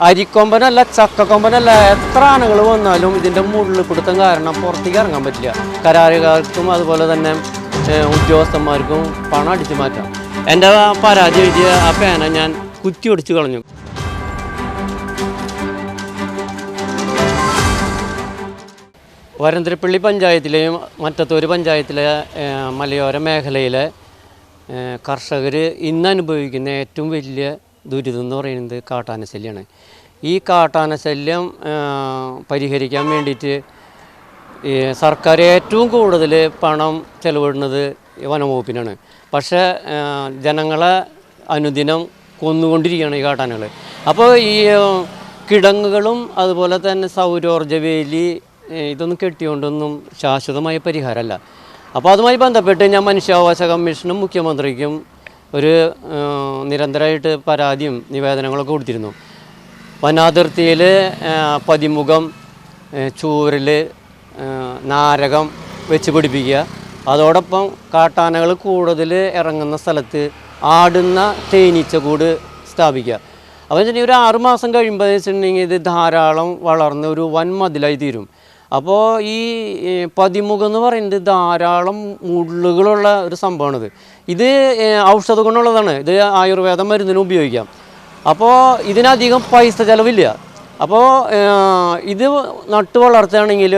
അരിക്കൊമ്പനല്ല ചക്കക്കൊമ്പനല്ല എത്ര ആനകൾ വന്നാലും ഇതിന്റെ മുള്ളിൽ കൊടുത്തം കാരണം പുറത്തേക്ക് ഇറങ്ങാൻ പറ്റില്ല. കരാറുകാർക്കും അതുപോലെ തന്നെ ഉദ്യോഗസ്ഥന്മാർക്കും പണം അടിച്ചു മാറ്റാം. എന്റെ പരാതി എഴുതിയ ആ പേന ഞാൻ കുത്തി ഒടിച്ച് കളഞ്ഞു. വരന്തരപ്പള്ളി പഞ്ചായത്തിലെയും മറ്റത്തൊരു പഞ്ചായത്തിലെ മലയോര മേഖലയിലെ കർഷകർ ഇന്നനുഭവിക്കുന്ന ഏറ്റവും വലിയ ദുരിതം എന്ന് പറയുന്നത് കാട്ടാന ശല്യമാണ് ഈ കാട്ടാന ശല്യം പരിഹരിക്കാൻ വേണ്ടിയിട്ട് സർക്കാർ ഏറ്റവും കൂടുതൽ പണം ചെലവിടുന്നത് വനംവകുപ്പിനാണ്. പക്ഷേ ജനങ്ങളെ അനുദിനം കൊന്നുകൊണ്ടിരിക്കുകയാണ് ഈ കാട്ടാനകൾ അപ്പോൾ ഈ കിടങ്ങുകളും അതുപോലെ തന്നെ സൗരോർജ വേലി ഇതൊന്നും കെട്ടിയോണ്ടൊന്നും ശാശ്വതമായ പരിഹാരമല്ല. അപ്പോൾ അതുമായി ബന്ധപ്പെട്ട് ഞാൻ മനുഷ്യാവകാശ കമ്മീഷനും മുഖ്യമന്ത്രിക്കും ഒരു നിരന്തരമായിട്ട് പരാതിയും നിവേദനങ്ങളൊക്കെ കൊടുത്തിരുന്നു. വനാതിർത്തിയിൽ പതിമുഖം ചൂരൽ നാരകം വെച്ച് പിടിപ്പിക്കുക. അതോടൊപ്പം കാട്ടാനകൾ കൂടുതൽ ഇറങ്ങുന്ന സ്ഥലത്ത് ആടുന്ന തേനീച്ചകൂട് സ്ഥാപിക്കുക. അപ്പോൾ വെച്ചിട്ടുണ്ടെങ്കിൽ ഒരു ആറുമാസം കഴിയുമ്പോൾ വെച്ചിട്ടുണ്ടെങ്കിൽ ഇത് ധാരാളം വളർന്ന ഒരു വൻ മതിലായി തീരും. അപ്പോൾ ഈ പതിമുഖം എന്ന് പറയുന്നത് ധാരാളം മുള്ളുകളുള്ള ഒരു സംഭവമാണിത്. ഇത് ഔഷധ ഗുണമുള്ളതാണ്. ഇത് ആയുർവേദ മരുന്നിന് ഉപയോഗിക്കാം. അപ്പോൾ ഇതിനധികം പൈസ ചിലവില്ല. അപ്പോൾ ഇത് നട്ടു വളർത്തുകയാണെങ്കിൽ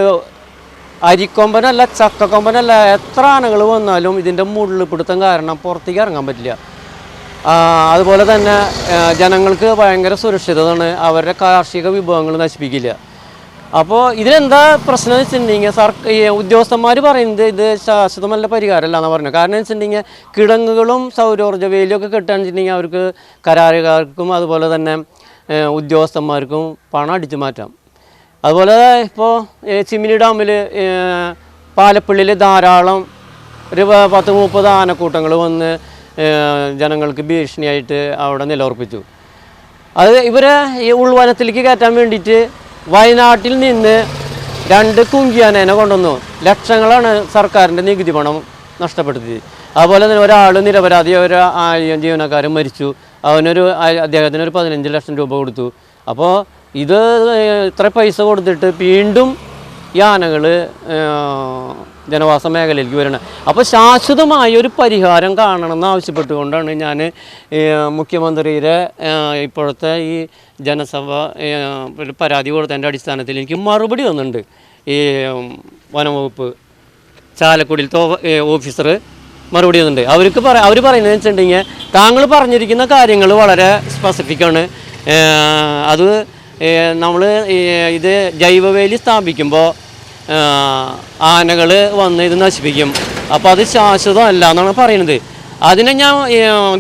അരിക്കൊമ്പനല്ല ചക്കക്കൊമ്പനല്ല എത്ര ആനകൾ വന്നാലും ഇതിന്റെ മുള്ളിൽ പിടുത്തം കാരണം പുറത്തേക്ക് ഇറങ്ങാൻ പറ്റില്ല. അതുപോലെ തന്നെ ജനങ്ങൾക്ക് ഭയങ്കര സുരക്ഷിതമാണ് അവരുടെ കാർഷിക വിഭവങ്ങൾ നശിപ്പിക്കില്ല. അപ്പോൾ ഇതിനെന്താ പ്രശ്നം എന്ന് വെച്ചിട്ടുണ്ടെങ്കിൽ സർക്കാർ ഉദ്യോഗസ്ഥന്മാർ പറയുന്നത് ഇത് ശാശ്വതമല്ല പരിഹാരമല്ല എന്നാണ് പറഞ്ഞത്. കാരണം എന്ന് വെച്ചിട്ടുണ്ടെങ്കിൽ കിടങ്ങുകളും സൗരോർജ വേലിയും ഒക്കെ കെട്ടുകയാണെന്ന് വെച്ചിട്ടുണ്ടെങ്കിൽ അവർക്ക് കരാറുകാർക്കും അതുപോലെ തന്നെ ഉദ്യോഗസ്ഥന്മാർക്കും പണം അടിച്ചു മാറ്റാം. അതുപോലെ ഇപ്പോൾ ചിമ്മിനി ഡാമിൽ പാലപ്പള്ളിയിൽ ധാരാളം ഒരു പത്ത് മുപ്പത് ആനക്കൂട്ടങ്ങൾ വന്ന് ജനങ്ങൾക്ക് ഭീഷണിയായിട്ട് അവിടെ നിലയുറപ്പിച്ചു അത് ഇവരെ ഈ ഉൾവനത്തിലേക്ക് കയറ്റാൻ വേണ്ടിയിട്ട് വയനാട്ടിൽ നിന്ന് രണ്ട് കുങ്കിയാനേനെ കൊണ്ടുവന്നു. ലക്ഷങ്ങളാണ് സർക്കാരിന്റെ നികുതി പണം നഷ്ടപ്പെടുത്തിയത്. അതുപോലെ തന്നെ ഒരാൾ നിരപരാധി ഒരു ആയിരം ജീവനക്കാരൻ മരിച്ചു. അവനൊരു അദ്ദേഹത്തിന് ഒരു പതിനഞ്ച് ലക്ഷം രൂപ കൊടുത്തു. അപ്പോൾ ഇത് ഇത്ര പൈസ കൊടുത്തിട്ട് വീണ്ടും ഈ ആനകൾ ജനവാസ മേഖലയിലേക്ക് വരുന്നത് അപ്പോൾ ശാശ്വതമായ ഒരു പരിഹാരം കാണണമെന്ന് ആവശ്യപ്പെട്ടുകൊണ്ടാണ് ഞാൻ മുഖ്യമന്ത്രിയുടെ ഇപ്പോഴത്തെ ഈ ജനസഭ പരാതി കൊടുത്തതിന്റെ അടിസ്ഥാനത്തിൽ എനിക്ക് മറുപടി വന്നിട്ടുണ്ട് ഈ വനംവകുപ്പ് ചാലക്കുടിയിലത്തെ ഓഫീസർ മറുപടി തന്നിട്ട് അവർക്ക് പറ അവർ പറയുന്നത് വെച്ചിട്ടുണ്ടെങ്കിൽ താങ്കൾ പറഞ്ഞിരിക്കുന്ന കാര്യങ്ങൾ വളരെ സ്പെസിഫിക്കാണ് അത് നമ്മൾ ഇത് ജൈവവേലി സ്ഥാപിക്കുമ്പോൾ ആനകൾ വന്ന് ഇത് നശിപ്പിക്കും. അപ്പോൾ അത് ശാശ്വതമല്ല എന്നാണ് പറയുന്നത്. അതിനെ ഞാൻ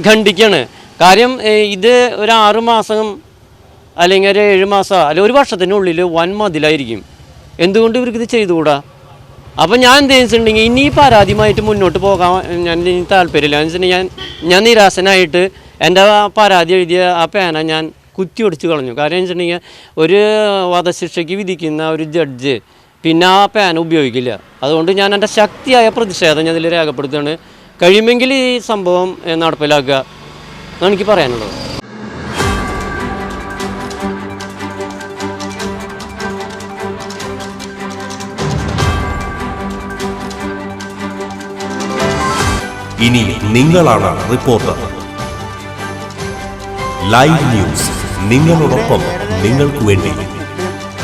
ഖണ്ഡിക്കുകയാണ് കാര്യം ഇത് ഒരു ആറ് മാസം അല്ലെങ്കിൽ ഒരു ഏഴ് മാസം അല്ലെങ്കിൽ ഒരു വർഷത്തിനുള്ളിൽ വൻ മതിലായിരിക്കും. എന്തുകൊണ്ട് ഇവർക്ക് ഇത് ചെയ്തുകൂടാ? അപ്പോൾ ഞാൻ എന്ത് വെച്ചിട്ടുണ്ടെങ്കിൽ ഇനി പരാതിയുമായിട്ട് മുന്നോട്ട് പോകാൻ ഞാൻ ഇനി താല്പര്യമില്ല. എന്ന് ഞാൻ ഞാൻ നിരാശനായിട്ട് എന്റെ പരാതി എഴുതിയ ആ പേന ഞാൻ കുത്തി ഒടിച്ച് കളഞ്ഞു. കാര്യം എന്ന് വെച്ചിട്ടുണ്ടെങ്കിൽ ഒരു വധശിക്ഷയ്ക്ക് വിധിക്കുന്ന ഒരു ജഡ്ജ് പിന്നെ ആ പാൻ ഉപയോഗിക്കില്ല. അതുകൊണ്ട് ഞാൻ എന്റെ ശക്തിയായ പ്രതിഷേധം ഞാൻ ഇതിൽ രേഖപ്പെടുത്തുകയാണ്. കഴിയുമെങ്കിൽ ഈ സംഭവം നടപ്പിലാക്കുക. എന്നാണ് എനിക്ക് പറയാനുള്ളത്. ഇനി നിങ്ങളാണ് റിപ്പോർട്ടർ. ലൈവ് ന്യൂസ് നിങ്ങളോടൊപ്പം നിങ്ങൾക്ക് വേണ്ടി.